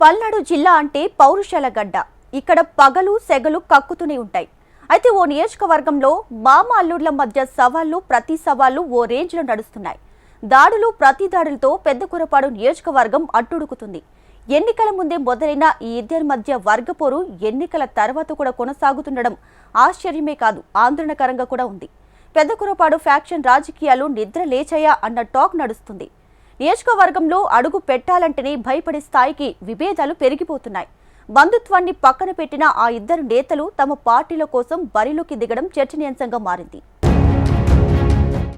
పల్నాడు జిల్లా అంటే పౌరుషాల గడ్డ. ఇక్కడ పగలు సెగలు కక్కుతూనే ఉంటాయి. అయితే ఓ నియోజకవర్గంలో మామ అల్లుళ్ళ మధ్య సవాళ్ళు ప్రతి సవాళ్ళు ఓ రేంజ్లో నడుస్తున్నాయి. దాడులు ప్రతి దాడులతో పెద్ద కురపాడు నియోజకవర్గం అట్టుడుకుతుంది ఎన్నికల ముందే మొదలైన ఈ ఇద్దరి మధ్య వర్గపోరు ఎన్నికల తర్వాత కూడా కొనసాగుతుండడం ఆశ్చర్యమే కాదు ఆందోళనకరంగా కూడా ఉంది. పెద్ద కురపాడు ఫ్యాక్షన్ రాజకీయాలు నిద్ర లేచాయా అన్న టాక్ నడుస్తుంది. నియోజకవర్గంలో అడుగు పెట్టాలంటేనే భయపడే స్థాయికి విభేదాలు పెరిగిపోతున్నాయి. బంధుత్వాన్ని పక్కన పెట్టిన ఆ ఇద్దరు నేతలు తమ పార్టీల కోసం బరిలోకి దిగడం చర్చనీయాంశంగా మారింది.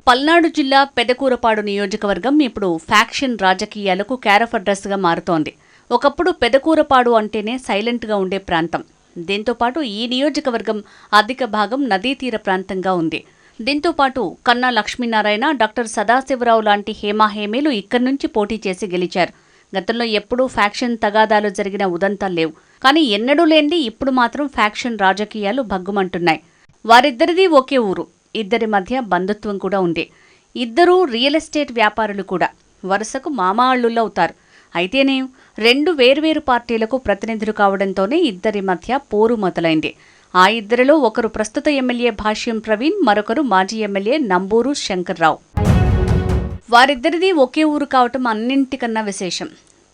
పల్నాడు జిల్లా పెదకూరపాడు నియోజకవర్గం ఇప్పుడు ఫ్యాక్షన్ రాజకీయాలకు క్యారఫ్ అడ్రస్గా మారుతోంది. ఒకప్పుడు పెదకూరపాడు అంటేనే సైలెంట్గా ఉండే ప్రాంతం. దీంతో పాటు ఈ నియోజకవర్గం అధిక భాగం నదీతీర ప్రాంతంగా ఉంది. దీంతో పాటు కన్నా లక్ష్మీనారాయణ డాక్టర్ సదాశివరావు లాంటి హేమాహేమీలు ఇక్కడి నుంచి పోటీ చేసి గెలిచారు. గతంలో ఎప్పుడూ ఫ్యాక్షన్ తగాదాలు జరిగిన ఉదంతాలు లేవు. కానీ ఎన్నడూ లేనిది ఇప్పుడు మాత్రం ఫ్యాక్షన్ రాజకీయాలు భగ్గుమంటున్నాయి. వారిద్దరిది ఒకే ఊరు. ఇద్దరి మధ్య బంధుత్వం కూడా ఉంది. ఇద్దరూ రియల్ ఎస్టేట్ వ్యాపారులు కూడా. వరుసకు మామా అయితేనే రెండు వేర్వేరు పార్టీలకు ప్రతినిధులు కావడంతోనే ఇద్దరి మధ్య పోరు మొదలైంది. ఆ ఇద్దరిలో ఒకరు ప్రస్తుత ఎమ్మెల్యే భాష్యం ప్రవీణ్ మరొకరు మాజీ ఎమ్మెల్యే నంబూరు శంకర్రావు. వారిద్దరిది ఒకే ఊరు కావటం అన్నింటికన్నా విశేషం.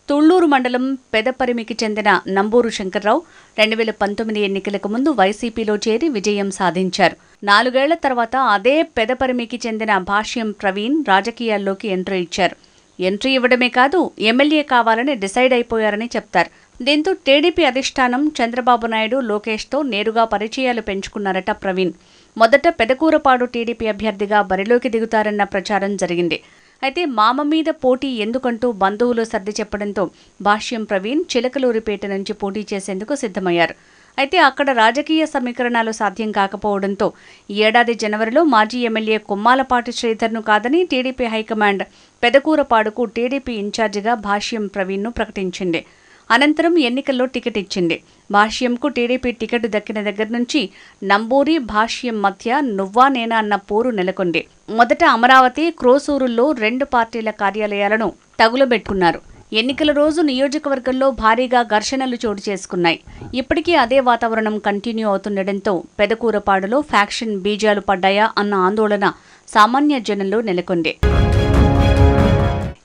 తుళ్ళూరు మండలం పెదపరిమికి చెందిన నంబూరు శంకర్రావు రెండు వేల పంతొమ్మిది ఎన్నికలకు ముందు వైసీపీలో చేరి విజయం సాధించారు. నాలుగేళ్ళ తర్వాత అదే పెదపరిమికి చెందిన భాష్యం ప్రవీణ్ రాజకీయాల్లోకి ఎంట్రీ ఇచ్చారు. ఎంట్రీ ఇవ్వడమే కాదు ఎమ్మెల్యే కావాలని డిసైడ్ అయిపోయారని చెప్తారు. దీంతో టీడీపీ అధిష్టానం చంద్రబాబు నాయుడు లోకేష్తో నేరుగా పరిచయాలు పెంచుకున్నారట ప్రవీణ్. మొదట పెదకూరపాడు టీడీపీ అభ్యర్థిగా బరిలోకి దిగుతారన్న ప్రచారం జరిగింది. అయితే మామ మీద పోటీ ఎందుకంటూ బంధువులు సర్ది చెప్పడంతో భాష్యం ప్రవీణ్ చిలకలూరిపేట నుంచి పోటీ చేసేందుకు సిద్ధమయ్యారు. అయితే అక్కడ రాజకీయ సమీకరణాలు సాధ్యం కాకపోవడంతో ఏడాది జనవరిలో మాజీ ఎమ్మెల్యే కొమ్మాలపాటి శ్రీధర్ను కాదని టీడీపీ హైకమాండ్ పెదకూరపాడుకు టీడీపీ ఇన్ఛార్జిగా భాష్యం ప్రవీణ్ను ప్రకటించింది. అనంతరం ఎన్నికల్లో టికెట్ ఇచ్చింది. భాష్యంకు టీడీపీ టికెట్ దక్కిన దగ్గర నుంచి నంబూరి భాష్యం మధ్య నువ్వా నేనా అన్న పోరు నెలకొంది. మొదట అమరావతి క్రోసూరుల్లో రెండు పార్టీల కార్యాలయాలను తగులబెట్టుకున్నారు. ఎన్నికల రోజు నియోజకవర్గంలో భారీగా ఘర్షణలు చోటు చేసుకున్నాయి. ఇప్పటికీ అదే వాతావరణం కంటిన్యూ అవుతుండటంతో పెదకూరపాడులో ఫ్యాక్షన్ బీజాలు పడ్డాయా అన్న ఆందోళన సామాన్య జనంలో నెలకొంది.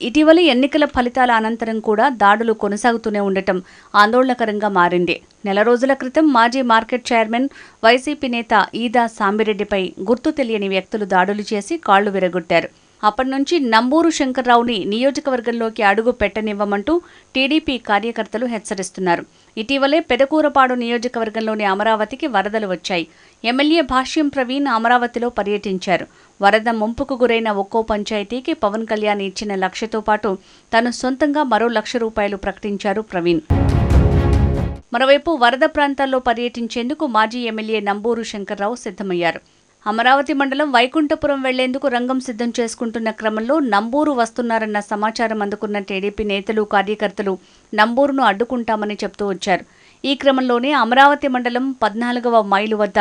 ఇటీవల ఎన్నికల ఫలితాల అనంతరం కూడా దాడులు కొనసాగుతూనే ఉండటం ఆందోళనకరంగా మారింది. నెల రోజుల క్రితం మాజీ మార్కెట్ చైర్మన్ వైసీపీ నేత ఈదా సాంబిరెడ్డిపై గుర్తు తెలియని వ్యక్తులు దాడులు చేసి కాళ్ళు విరగొట్టారు. అప్పటి నుంచి నంబూరు శంకర్రావుని నియోజకవర్గంలోకి అడుగు పెట్టనివ్వమంటూ టీడీపీ కార్యకర్తలు హెచ్చరిస్తున్నారు. ఇటీవలే పెదకూరపాడు నియోజకవర్గంలోని అమరావతికి వరదలు వచ్చాయి. ఎమ్మెల్యే భాష్యం ప్రవీణ్ అమరావతిలో పర్యటించారు. వరద ముంపుకు గురైన ఒక్కో పంచాయతీకి పవన్ కళ్యాణ్ ఇచ్చిన లక్షతో పాటు తను సొంతంగా మరో లక్ష రూపాయలు ప్రకటించారు ప్రవీణ్. మరోవైపు వరద ప్రాంతాల్లో పర్యటించేందుకు మాజీ ఎమ్మెల్యే నంబూరు శంకర్రావు సిద్ధమయ్యారు. అమరావతి మండలం వైకుంఠపురం వెళ్ళేందుకు రంగం సిద్ధం చేసుకుంటున్న క్రమంలో నంబూరు వస్తున్నారన్న సమాచారం అందుకున్న టీడీపీ నేతలు కార్యకర్తలు నంబూరును అడ్డుకుంటామని చెప్తూ వచ్చారు. ఈ క్రమంలోనే అమరావతి మండలం పద్నాలుగవ మైలు వద్ద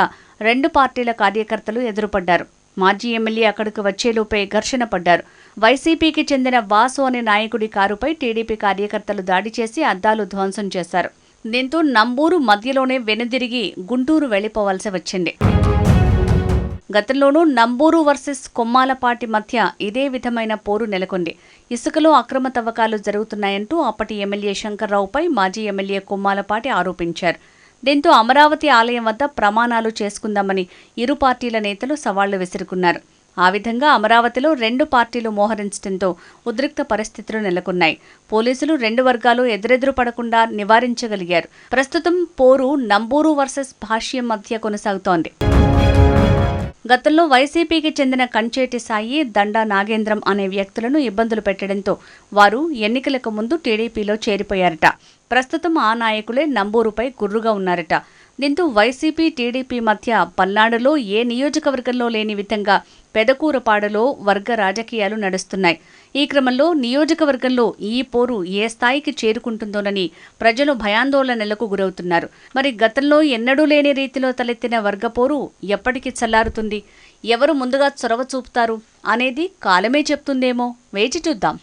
రెండు పార్టీల కార్యకర్తలు ఎదురుపడ్డారు. మాజీ ఎమ్మెల్యే అక్కడికి వచ్చేలోపే ఘర్షణ పడ్డారు. వైసీపీకి చెందిన వాసు అనే నాయకుడి కారుపై టీడీపీ కార్యకర్తలు దాడి చేసి అద్దాలు ధ్వంసం చేశారు. దీంతో నంబూరు మధ్యలోనే వెనుదిరిగి గుంటూరు వెళ్ళిపోవాల్సి వచ్చింది. గతంలోనూ నంబూరు వర్సెస్ కొమ్మాలపాటి మధ్య ఇదే విధమైన పోరు నెలకొంది. ఇసుకలో అక్రమ తవ్వకాలు జరుగుతున్నాయంటూ అప్పటి ఎమ్మెల్యే శంకర్రావుపై మాజీ ఎమ్మెల్యే కొమ్మాలపాటి ఆరోపించారు. దీంతో అమరావతి ఆలయం వద్ద ప్రమాణాలు చేసుకుందామని ఇరు పార్టీల నేతలు సవాళ్ళు విసురుకున్నారు. ఆ విధంగా అమరావతిలో రెండు పార్టీలు మోహరించడంతో ఉద్రిక్త పరిస్థితులు నెలకొన్నాయి. పోలీసులు రెండు వర్గాలు ఎదురెదురు పడకుండా నివారించగలిగారు. ప్రస్తుతం పోరు నంబూరు వర్సెస్ భాష్యం మధ్య కొనసాగుతోంది. గతంలో వైసీపీకి చెందిన కంచేటి సాయి దండా నాగేంద్రం అనే వ్యక్తులను ఇబ్బందులు పెట్టడంతో వారు ఎన్నికలకు ముందు టీడీపీలో చేరిపోయారట. ప్రస్తుతం ఆ నాయకులే నంబూరుపై గుర్రుగా ఉన్నారట. దీంతో వైసీపీ టీడీపీ మధ్య పల్నాడులో ఏ నియోజకవర్గంలో లేని విధంగా పెదకూరపాడలో వర్గ రాజకీయాలు నడుస్తున్నాయి. ఈ క్రమంలో నియోజకవర్గంలో ఈ పోరు ఏ స్థాయికి చేరుకుంటుందోనని ప్రజలు భయాందోళనలకు గురవుతున్నారు. మరి గతంలో ఎన్నడూ లేని రీతిలో తలెత్తిన వర్గ పోరు ఎప్పటికి చల్లారుతుంది? ఎవరు ముందుగా చొరవ చూపుతారు అనేది కాలమే చెప్తుందేమో? వేచి చూద్దాం.